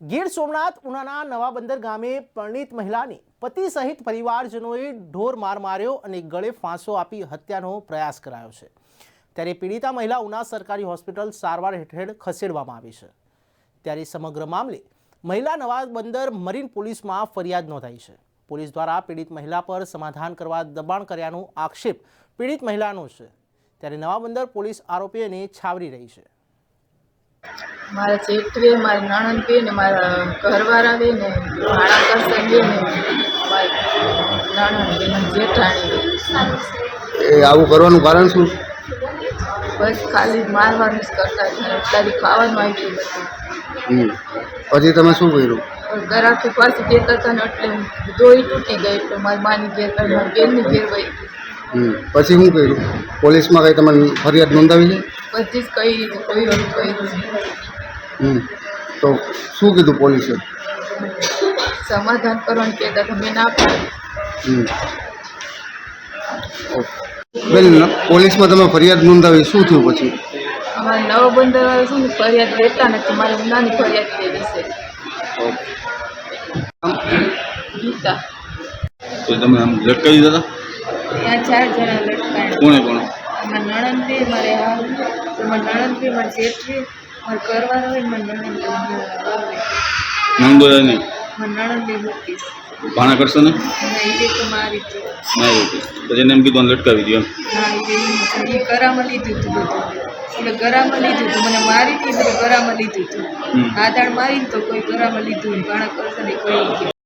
ગીર સોમનાથ, ઉનાના નવા બંદર ગામે પરણિત મહિલાની પતિ સહિત પરિવારજનોએ ઢોર માર માર્યો અને ગળે ફાંસો આપી હત્યાનો પ્રયાસ કરાયો છે. ત્યારે પીડિતા મહિલા ઉના સરકારી હોસ્પિટલ સારવાર હેઠળ ખસેડવામાં આવી છે. ત્યારે સમગ્ર મામલે મહિલા નવા બંદર મરીન પોલીસમાં ફરિયાદ નોંધાઈ છે. પોલીસ દ્વારા પીડિત મહિલા પર સમાધાન કરવા દબાણ કર્યાનો આક્ષેપ પીડિત મહિલાનો છે. ત્યારે નવા બંદર પોલીસ આરોપીઓને છાવરી રહી છે. મારા જેઠવે મારી નણંદ બે ને મારા ઘરવાળા બે ને મારા કરશે બે ને મારી નણંદ બે જેઠાણી એ આવું કરવાનું કારણ શું? બસ ખાલી મારવાનું જ કરતા અત્યારે ખાવાનું આવી ગયું પછી તમે શું કર્યું? ગરાકી પાસે દેતા હતા ને એટલે દોઈ તૂટી ગઈ એટલે મારી માની ઘેર મારી બેનની ઘેર વહી પછી શું કર્યું? પોલીસમાં કંઈ તમારી ફરિયાદ નોંધાવી છે? પછી જ કઈ કોઈ કર્યું. તો શું કીધું પોલીસે? સમાધાન કરવાનું કહેતા તમે ના. બેન પોલીસમાં તમે ફરિયાદ નોંધાવી શું થયું પછી? અમારે નવો બંદર શું છે ને ફરિયાદ લેતા નથી મારે ઉનાની ફરિયાદ લેવી છે. ગીતા. તો તમે આમ લટકાવી દીધા ત્યાં ચાર જણા લટકાયા. કોણે કોણે? મારા નણંદ મારે હાવ મારા નણંદ મારે જેઠ મારા ઘરવાળો હોય મને નણંદ બી મારા વહુ બી. નામ બોલાય નહીં? નણંદ મૂકીશ ભાણા કરશો ને? મારી. પછી એને એમ કીધું લટકાવી દો. એમ ગરામાં લીધું હતું બધું. એટલે ગરામાં લીધું હતું. મને મારી હતી બધું ગરામાં લીધું હતું. આધાર મારીને તો કોઈ ગરામાં લીધું ભાણા કરશો ને કોઈ